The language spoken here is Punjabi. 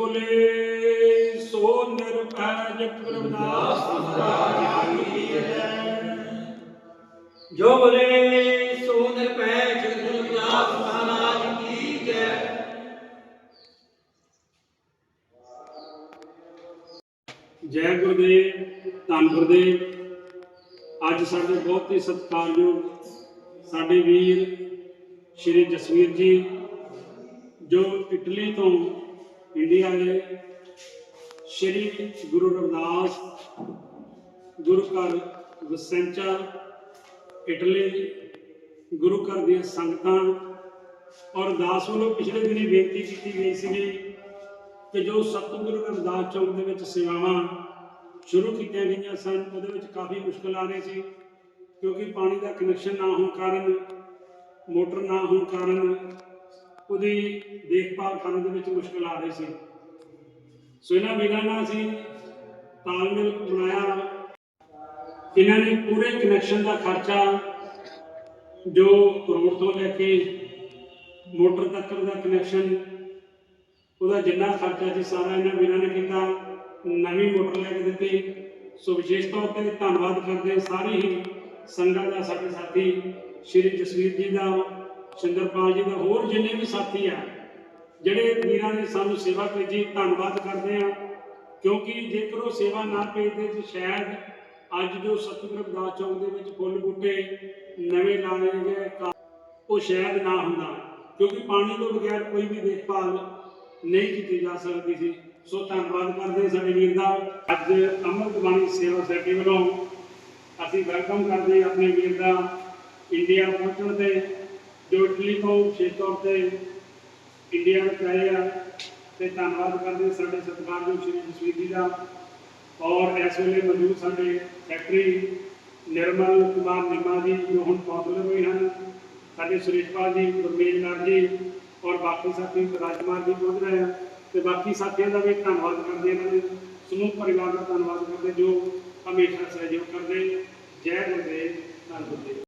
ਬੋਲੇ, ਸੋ ਨਿਰਭੈ ਜਗਤ ਰਵਿਦਾਸ ਮਹਾਰਾਜ ਜੋ ਬੋਲੇ, ਸੋ ਨਿਰਭੈ ਜਗਤ ਗੁਰੂ ਮਹਾਰਾਜ ਕੀ ਜੈ ਜੈ ਗੁਰਦੇਵ, ਧੰਨ ਗੁਰਦੇਵ। ਅੱਜ ਸਾਡੇ ਬਹੁਤ ਹੀ ਸਤਿਕਾਰਯੋਗ ਸਾਡੇ ਵੀਰ, ਸ਼੍ਰੀ ਜਸਵੀਰ ਜੀ, ਜੋ ਇਟਲੀ ਤੋਂ ਇੰਡੀਆ ਦੇ ਸ਼੍ਰੀ ਗੁਰੂ ਰਵਿਦਾਸ ਗੁਰੂ ਘਰ ਵਸੈਂਚਾ, ਇਟਲੀ, ਗੁਰੂ ਘਰ ਦੀਆਂ ਸੰਗਤਾਂ ਔਰ ਦਾਸ ਵੱਲੋਂ ਪਿਛਲੇ ਦਿਨੀ ਬੇਨਤੀ ਕੀਤੀ ਗਈ ਸੀਗੀ ਕਿ ਜੋ ਸਤਿਗੁਰੂ ਰਵਿਦਾਸ ਚੌਂਕ ਦੇ ਵਿੱਚ ਸੇਵਾਵਾਂ ਸ਼ੁਰੂ ਕੀਤੀਆਂ ਗਈਆਂ ਸਨ, ਉਹਦੇ ਵਿੱਚ ਕਾਫੀ ਮੁਸ਼ਕਲ ਆ ਰਹੀ ਸੀ, ਕਿਉਂਕਿ ਪਾਣੀ ਦਾ ਕਨੈਕਸ਼ਨ ਨਾ ਹੋਣ ਕਾਰਨ, ਮੋਟਰ ਨਾ ਹੋਣ ਕਾਰਨ ਉਹਦੀ ਦੇਖਭਾਲ ਕਰਨ ਦੇ ਵਿੱਚ ਮੁਸ਼ਕਲ ਆ ਰਹੀ ਸੀ। ਸੋ ਇਹਨਾਂ ਵੀਰਾਂ ਨਾਲ ਅਸੀਂ ਤਾਲਮੇਲ ਬਣਾਇਆ। ਇਹਨਾਂ ਨੇ ਪੂਰੇ ਕਨੈਕਸ਼ਨ ਦਾ ਖਰਚਾ ਜੋ ਰੋਡ ਤੋਂ ਲੈ ਕੇ ਮੋਟਰ ਤੱਕ ਦਾ ਕਨੈਕਸ਼ਨ ਉਹਦਾ ਜਿੰਨਾ ਖਰਚਾ ਸੀ ਸਾਰਾ ਇਹਨਾਂ ਵੀਰਾਂ ਨੇ ਕੀਤਾ। ਨਵੀਂ ਮੋਟਰ ਲੈ ਕੇ ਦਿੱਤੀ। ਸੋ ਵਿਸ਼ੇਸ਼ ਤੌਰ ਤੇ ਧੰਨਵਾਦ ਕਰਦੇ ਹਾਂ ਸਾਰੀ ਹੀ ਸੰਗਤ ਦਾ, ਸਾਡੇ ਸਾਥੀ, ਸ਼੍ਰੀ ਜਸਵੀਰ ਜੀ ਦਾ ਸਿੰਦਰਪਾਲ ਜੀ ਦਾ ਹੋਰ ਜਿੰਨੇ ਵੀ ਸਾਥੀ ਆ, ਜਿਹੜੇ ਵੀਰਾਂ ਨੇ ਸਾਨੂੰ ਸੇਵਾ ਭੇਜੀ, ਧੰਨਵਾਦ ਕਰਦੇ ਆ। ਕਿਉਂਕਿ ਜੇਕਰ ਉਹ ਸੇਵਾ ਨਾ ਭੇਜਦੇ ਤਾਂ ਸ਼ਾਇਦ ਅੱਜ ਜੋ ਸਤਿਗੁਰੂ ਰਵਿਦਾਸ ਚੌਕ ਦੇ ਵਿੱਚ ਫੁੱਲ ਬੂਟੇ ਨਵੇਂ ਲਾਏ ਗਏ ਉਹ ਸ਼ਾਇਦ ਨਾ ਹੁੰਦਾ। ਕਿਉਂਕਿ ਪਾਣੀ ਤੋਂ ਬਗੈਰ ਕੋਈ ਵੀ ਦੇਖਭਾਲ ਨਹੀਂ ਕੀਤੀ ਜਾ ਸਕਦੀ ਸੀ। ਸੋ ਧੰਨਵਾਦ ਕਰਦੇ ਸਾਡੇ ਵੀਰ ਦਾ। ਅੱਜ ਅੰਮ੍ਰਿਤ ਬਾਣੀ ਸੇਵਾ ਸੋਸਾਇਟੀ ਵੱਲੋਂ ਅਸੀਂ ਵੈਲਕਮ ਕਰਦੇ ਆਪਣੇ ਵੀਰ ਦਾ ਇੰਡੀਆ ਪਹੁੰਚਣ ਤੇ। ਜੋ ਇਟਲੀ ਤੋਂ ਵਿਸ਼ੇਸ਼ ਤੌਰ ਤੇ ਇੰਡੀਆ ਵਿੱਚ ਆਏ ਆ ਤੇ ਧੰਨਵਾਦ ਕਰਦੇ ਸਾਡੇ ਸਤਿਕਾਰਯੋਗ ਸ਼੍ਰੀ ਜਸਵੀਰ ਜੀ ਦਾ ਔਰ ਇਸ ਵੇਲੇ ਮੌਜੂਦ ਸਾਡੇ ਸੈਕਟਰੀ ਨਿਰਮਲ ਕੁਮਾਰ ਨਿੰਮਾ ਜੀ ਜੋ ਹੁਣ ਪੌਪੂਲਰ ਹੋਏ ਹਨ, ਸਾਡੇ ਸੁਰੇਸ਼ਪਾਲ ਜੀ, ਗੁਰਮੇਲ ਲਾਲ ਜੀ ਔਰ ਬਾਕੀ ਸਾਥੀ ਰਾਜਕੁਮਾਰ ਜੀ ਪਹੁੰਚ ਰਹੇ ਆ ਤੇ ਬਾਕੀ ਸਾਥੀਆਂ ਦਾ ਵੀ ਧੰਨਵਾਦ ਕਰਦੇ ਇਹਨਾਂ ਦੇ, ਸਮੂਹ ਪਰਿਵਾਰ ਦਾ ਧੰਨਵਾਦ ਕਰਦੇ ਜੋ ਹਮੇਸ਼ਾ ਸਹਿਯੋਗ ਕਰਦੇ ਜੈ ਗੁਰਦੇਵ, ਧੰਨ